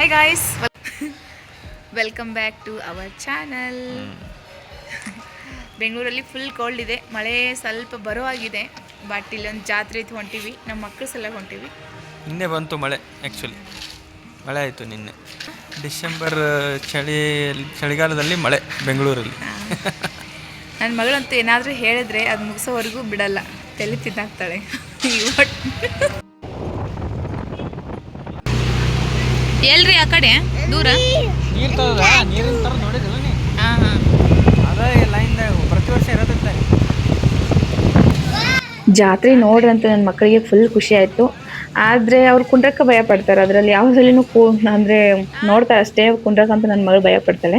Hi guys welcome back to our channel ಬೆಂಗಳೂರಲ್ಲಿ full cold ಇದೆ. ಮಳೆ ಸ್ವಲ್ಪ ಬರೋ ಆಗಿದೆ ಬಟ್ ಇಲ್ಲೊಂದು ಜಾತ್ರೆ ಇತ್ತು ಹೊಂಟಿವಿ. ನಮ್ಮ ಮಕ್ಕಳು ಸಲ ಹೊಂಟಿವಿ. ನಿನ್ನೆ ಬಂತು ಮಳೆ ಆ್ಯಕ್ಚುಲಿ ಮಳೆ ಆಯಿತು ನಿನ್ನೆ. ಡಿಸೆಂಬರ್ ಚಳಿ ಚಳಿಗಾಲದಲ್ಲಿ ಮಳೆ ಬೆಂಗಳೂರಲ್ಲಿ. ನನ್ನ ಮಗಳಂತೂ ಏನಾದರೂ ಹೇಳಿದ್ರೆ ಅದು ಮುಗಿಸೋವರೆಗೂ ಬಿಡಲ್ಲ. ತಲೆ ತಿನ್ನಾಕ್ತಾಳೆ. ಎಲ್ರಿ ಆ ಕಡೆ? ದೂರ? ನೀರು ತರದ? ನೀರಿನ ಥರ ನೋಡಿದಿಲ್ಲ ನೀ? ಹಾಂ ಹಾಂ. ಅದೇ ಲೈನ್ದಾಗ ಪ್ರತಿ ವರ್ಷ ಜಾತ್ರೆ ನೋಡ್ರಂತ ನನ್ನ ಮಕ್ಕಳಿಗೆ ಫುಲ್ ಖುಷಿ ಆಯಿತು. ಆದರೆ ಅವ್ರು ಕುಂಡ್ರಕ್ಕೆ ಭಯ ಪಡ್ತಾರೆ. ಅದರಲ್ಲಿ ಯಾವುದ್ರಲ್ಲಿನೂ ಕೂ ಅಂದರೆ ನೋಡ್ತಾರೆ ಅಷ್ಟೇ ಕುಂಡ್ರಕ್ಕೆ ಅಂತ ನನ್ನ ಮಗಳು ಭಯ ಪಡ್ತಾಳೆ.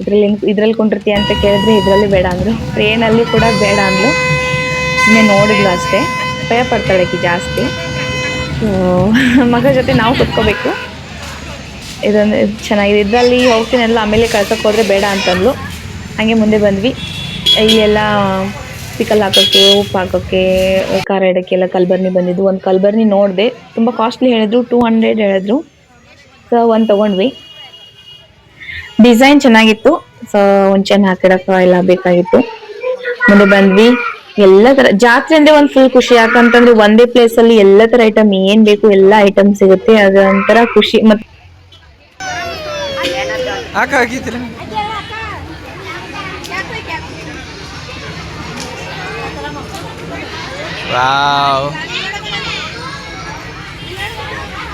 ಇದರಲ್ಲಿ ಇದರಲ್ಲಿ ಕುಂಡಿರ್ತೀಯ ಅಂತ ಕೇಳಿದ್ರೆ ಇದರಲ್ಲಿ ಬೇಡ ಅಂದರು. ಟ್ರೇನಲ್ಲಿ ಕೂಡ ಬೇಡ ಅಂದರು ಇನ್ನೇ ನೋಡಿದ್ಲು ಅಷ್ಟೇ. ಭಯ ಪಡ್ತಾಳೆ ಆಕಿ ಜಾಸ್ತಿ. ಮಗಳ ಜೊತೆ ನಾವು ಕುತ್ಕೋಬೇಕು. ಇದೊಂದು ಇದು ಚೆನ್ನಾಗಿದೆ. ಇದರಲ್ಲಿ ಹೋಗ್ತೀನಲ್ಲ ಆಮೇಲೆ ಕಳ್ಸೋಕ್ಕೆ ಹೋದರೆ ಬೇಡ ಅಂತಂದ್ಲು. ಹಾಗೆ ಮುಂದೆ ಬಂದ್ವಿ. ಇಲ್ಲೆಲ್ಲ ಪಿಕಲ್ ಹಾಕೋಕ್ಕೆ ಉಪ್ಪು ಹಾಕೋಕ್ಕೆ ಖಾರ ಇಡೋಕ್ಕೆಲ್ಲ ಕಲ್ಬರ್ನಿ ಬಂದಿದ್ದು. ಒಂದು ಕಲ್ಬರ್ನಿ ನೋಡಿದೆ. ತುಂಬ ಕಾಸ್ಟ್ಲಿ ಹೇಳಿದ್ರು. ಟೂ ಹಂಡ್ರೆಡ್ ಹೇಳಿದ್ರು. ಸೊ ಒಂದು ತೊಗೊಂಡ್ವಿ. ಡಿಸೈನ್ ಚೆನ್ನಾಗಿತ್ತು. ಸೊ ಒಂದು ಚೆನ್ನ ಹಾಕಿಡಕ್ಕೆ ಎಲ್ಲ ಬೇಕಾಗಿತ್ತು. ಮುಂದೆ ಬಂದ್ವಿ. ಎಲ್ಲ ತರ ಜಾತ್ರೆ ಅಂದ್ರೆ ಒಂದು ಫುಲ್ ಖುಷಿ. ಯಾಕಂತಂದ್ರೆ ಒಂದೇ ಪ್ಲೇಸ್ ಅಲ್ಲಿ ಎಲ್ಲ ತರ ಐಟಮ್ ಏನ್ ಬೇಕು ಎಲ್ಲ ಐಟಮ್ ಸಿಗುತ್ತೆ. ಅದೊಂಥರ ಖುಷಿ. ಮತ್ತೆ ಹಾಕ ಆಗಿದ್ದಿಲ್ಲ ವಾವ್.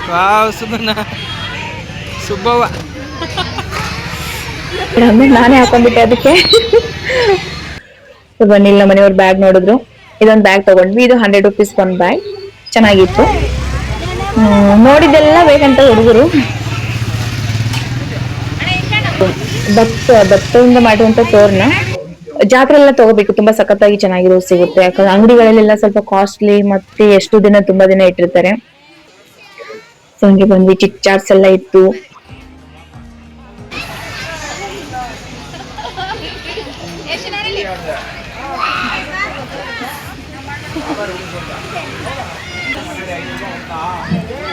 ವಾವ್ ಸುಬ್ಬಣ್ಣ ಸುಬ್ಬವ್ವ ನಾನೇ ಹಾಕೊಂಡ್ಬಿಟ್ಟೆ ಅದಕ್ಕೆ. ಬನ್ನಿ ನಮ್ಮ ಮನೆಯವ್ರ ಬ್ಯಾಗ್ ನೋಡಿದ್ರು. ಇದೊಂದು ಬ್ಯಾಗ್ ತಗೊಂಡ್ವಿ. ಇದು ಹಂಡ್ರೆಡ್ ರುಪೀಸ್ ಒಂದು ಬ್ಯಾಗ್ ಚೆನ್ನಾಗಿತ್ತು. ನೋಡಿದೆಲ್ಲ ಬೇಕಂತ ಹುಡುಗರು. ಭತ್ತ ಭತ್ತದಿಂದ ಮಾಡುವಂತ ತೋರಣ ಜಾತ್ರೆ ಎಲ್ಲ ತಗೋಬೇಕು. ತುಂಬಾ ಸಖತ್ತಾಗಿ ಚೆನ್ನಾಗಿರೋದು ಸಿಗುತ್ತೆ. ಯಾಕಂದ್ರೆ ಅಂಗಡಿಗಳಲ್ಲೆಲ್ಲ ಸ್ವಲ್ಪ ಕಾಸ್ಟ್ಲಿ ಮತ್ತೆ ಎಷ್ಟು ದಿನ ತುಂಬಾ ದಿನ ಇಟ್ಟಿರ್ತಾರೆ. ಸೊ ಹಂಗೆ ಬಂದ್ವಿ. ಚಿಕ್ ಚಾಟ್ಸ್ ಎಲ್ಲ ಇತ್ತು.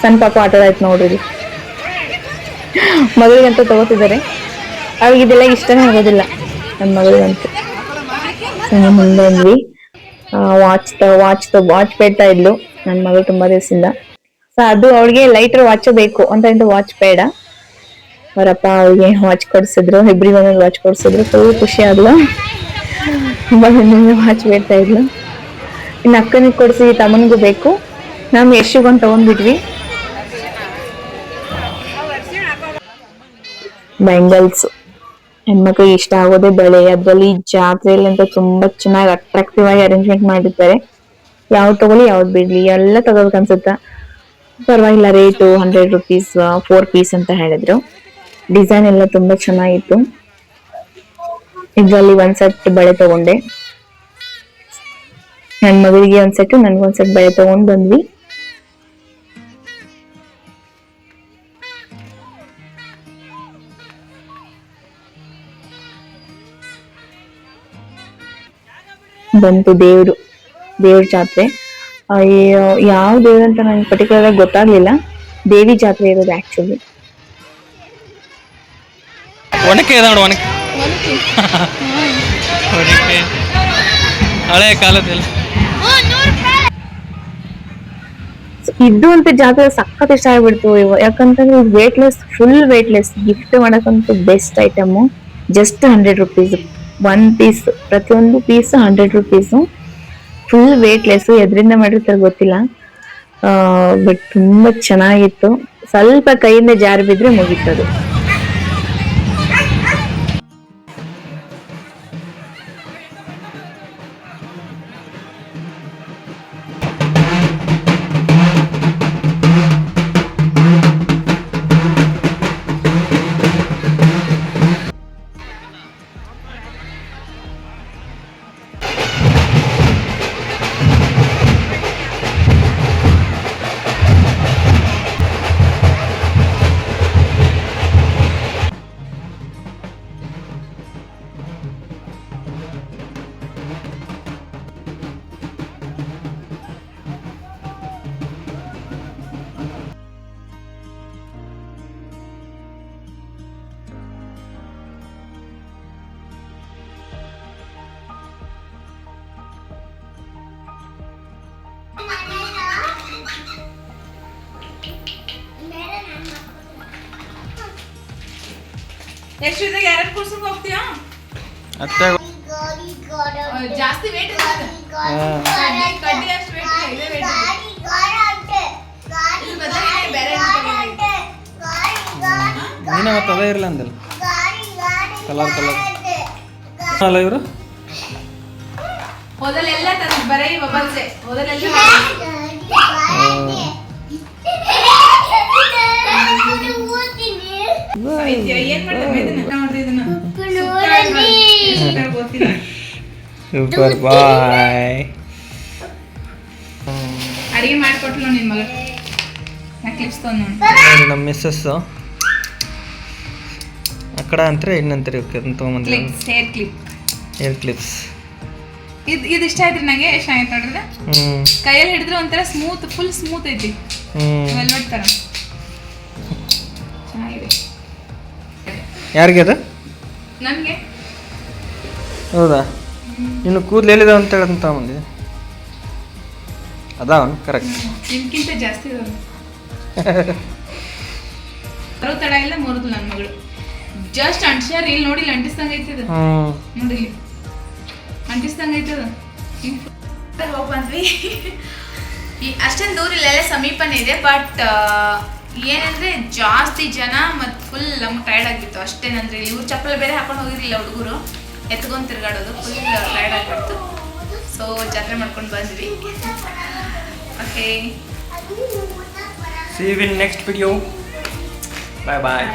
ಸಣ್ಣ ಪಾಪ ಆಟ ಆಯ್ತು ನೋಡ್ರಿ. ಮಗಳಿಗಂತ ತಗೋತಿದ್ದಾರೆ. ಅವ್ರಿಗೆ ಇದೆಲ್ಲ ಇಷ್ಟನೇ ಆಗೋದಿಲ್ಲ. ನನ್ನ ಮಗಳಿಗಂತೂ. ಮುಂದೆ ಅಂದ್ವಿ. ವಾಚ್ ವಾಚ್ ವಾಚ್ ಬೇಡ್ತಾ ಇದ್ಲು. ನನ್ನ ಮಗಳು ತುಂಬಾ ದಿವಸದಿಂದ. ಸೊ ಅದು ಅವಳಿಗೆ ಲೈಟರ್ ವಾಚ್ ಬೇಕು. ಅಂತ ಇಂದ ವಾಚ್ ಬೇಡ ಅವರಪ್ಪ ಅವಳಿಗೆ ವಾಚ್ ಕೊಡ್ಸಿದ್ರು. ಇಬ್ಬರಿಗೆ ಒಂದೊಂದು ವಾಚ್ ಕೊಡ್ಸಿದ್ರು. ಫುಲ್ ಖುಷಿ ಆದ್ಲು ತುಂಬಾ ವಾಚ್ ಬೇಡ್ತಾ ಇದ್ಲು. ಇನ್ನು ಅಕ್ಕನಿಗೆ ಕೊಡಿಸಿ, ತಮ್ಮನಿಗೂ ಬೇಕು. ನಾವು ಯಶಿಗೊಂದು ತಗೊಂಡ್ಬಿಟ್ವಿ. ಬ್ಯಾಂಗಲ್ಸ್ ಹೆಣ್ಮಕ್ಳಿಗೆ ಇಷ್ಟ ಆಗೋದೇ ಬಳೆ. ಅದರಲ್ಲಿ ಜಾತ್ರೆಯಲ್ಲಿ ಅಂತ ತುಂಬಾ ಚೆನ್ನಾಗಿ ಅಟ್ರಾಕ್ಟಿವ್ ಆಗಿ ಅರೇಂಜ್ಮೆಂಟ್ ಮಾಡಿರ್ತಾರೆ ಯಾವ್ದು ತಗೊಳ್ಳಿ, ಯಾವ್ದು ಬಿಡ್ಲಿ, ಎಲ್ಲ ತಗೋಬೇಕು ಅನ್ಸುತ್ತ? ಪರವಾಗಿಲ್ಲ rate hundred rupees four piece ಅಂತ ಹೇಳಿದ್ರು. ಡಿಸೈನ್ ಎಲ್ಲ ತುಂಬಾ ಚೆನ್ನಾಗಿತ್ತು. ಇದರಲ್ಲಿ ಒಂದ್ ಸೆಟ್ ಬಳೆ ತಗೊಂಡೆ. ನನ್ನ ಮಗಳಿಗೆ ಒಂದ್ ಸೆಟ್ ನನ್ಗೊಂದ್ ಸೆಟ್ ಬಳೆ ತಗೊಂಡ್ ಬಂದ್ವಿ. ಬಂತು ದೇವ್ರು ದೇವ್ರ ಜಾತ್ರೆ. ಅಯ್ಯೋ ಯಾವ ದೇವ್ರು ಅಂತ ನನಗೆ ಪರ್ಟಿಕ್ಯುಲರ್ ಆಗಿ ಗೊತ್ತಾಗ್ಲಿಲ್ಲ. ದೇವಿ ಜಾತ್ರೆ ಇರೋದು ಆಕ್ಚುಲಿ ಒನಕೆ ಇದೆ ನೋಡು ಒನಕೆ. ಒನಕೆ. ಹಳೆಯ ಕಾಲದಲ್ಲಿ. ಇದು ಅಂತ ಜಾತ್ರೆ ಸಖತ್ ಇಷ್ಟ ಆಗ್ಬಿಡ್ತು. ಯಾಕಂತಂದ್ರೆ weightless full weightless gift ಮಾಡಕ್ಕಂತೂ best item just hundred rupees one piece ಪ್ರತಿಯೊಂದು piece hundred rupees full weightless ಎದರಿಂದ ಮಾಡಿರ್ತಾರೆ ಗೊತ್ತಿಲ್ಲ. ಬಟ್ ತುಂಬಾ ಚೆನ್ನಾಗಿತ್ತು. ಸ್ವಲ್ಪ ಕೈಯಿಂದ ಜಾರಿ ಬಿದ್ರೆ ಮುಗೀತದು. ಎಷ್ಟು ಇದ್ದಾಗ ಯಾರು ಕೂರ್ಸಕ್ ಹೋಗ್ತೀಯಾ? ಅತ್ತೆ ಅಹ್, ಜಾಸ್ತಿ ವೇಟ್ ಕಡ್ಡಿ ಅಷ್ಟು ವೇಟ್ ಇದೆ ವೇಟ್ ಇದ್ರ ಬದಲಿಗೆ ಬೇರೆ ಏನೋ ತಗೋಬೇಕು. ನೀನೇ ಮತ್ತೆ ಅದೇ ಇರಲ್ಲ ಅಂದಿಲ್ಲ? Colour colour. ಅಲ್ಲ ಇವರು? ಮೊದಲೆಲ್ಲ ತಂದ್ ಬರೀ ಬಬಲ್ಸೆ ಮೊದಲೆಲ್ಲ ಸೂಪರ್ ಬಾಯ್ ಅಡಿಗೆ ಮಾಡ್ಕೊಟ್ಲು ನಿನ್ ಮಗ. ನಾ ಕ್ಲಿಪ್ಸ್ ತಂದು ನಮ್ಮ ಮಿಸ್ಸಸ್ಸು ಅಕ್ಕಡ ಅಂತಾರೆ ಇನ್ನಂತಾರೆ ತೊಗೊಂಬಂದ್ರೆ clips hair clip hair clips ಇದು ಇದು ಇಷ್ಟ ಆಯ್ತು ನನಗೆ ಎಷ್ಟು ಆಯ್ತು ನೋಡಿದ್ರೆ ಕೈಯಲ್ಲಿ ಹಿಡಿದ್ರೆ ಒಂಥರ ಸ್ಮೂತ್ ಫುಲ್ ಸ್ಮೂತ್ ಐತಿ. ವೆಲ್ವೆಟ್ ಚೆನ್ನಾಗಿದೆ. ಯಾರಿಗೆ ಅದು? ನನಗೆ. ಹೌದಾ? ಇನ್ನು ಕೂದಲು ಎಲ್ಲಿದೆ ಅಂತ ಹೇಳಂತ ಮುಂದೆ ಅದಾವ ಕರೆಕ್ಟ್ ನಿಮ್ಗಿಂತ ಜಾಸ್ತಿ ಇದಾವೆ ಬರೋ ತಡ ಇಲ್ಲ ಮುರಿದ್ಲು ನನ್ನ ಮಗಳು. ಜಸ್ಟ್ ಅಂಟಿಸ್ಯಾರ ಇಲ್ಲಿ ನೋಡಿ ಇಲ್ಲಿ ಅಂಟಿಸ್ದಂಗೆ ಐತದ. ನೋಡಿ ಇಲ್ಲಿ. ಅಂಟಿಸ್ದಂಗೆ ಐತದ. ಹೋಗಿ ಬಂದ್ವಿ. ಈ ಅಷ್ಟೊಂದು ದೂರ ಇಲ್ಲೆಲ್ಲ ಸಮೀಪನೇ ಇದೆ ಬಟ್ ಏನಂದ್ರೆ ಜಾಸ್ತಿ ಜನ ಮತ್ತು ಫುಲ್ ನಮ್ಗೆ ಟೈರ್ಡ್ ಆಗಿತ್ತು. ಅಷ್ಟೇನಂದ್ರೆ ಇವ್ರು ಚಪ್ಪಲ್ ಬೇರೆ ಹಾಕೊಂಡು ಹೋಗಿರಲಿಲ್ಲ ಹುಡುಗರು. ಎತ್ಕೊಂಡು ತಿರ್ಗಾಡೋದು ಫುಲ್ ಟೈರ್ಡ್ ಆಗಿಬಿಡ್ತು. ಸೊ ಜಾತ್ರೆ ಮಾಡ್ಕೊಂಡು ಬಂದ್ವಿ. Okay see win next video bye bye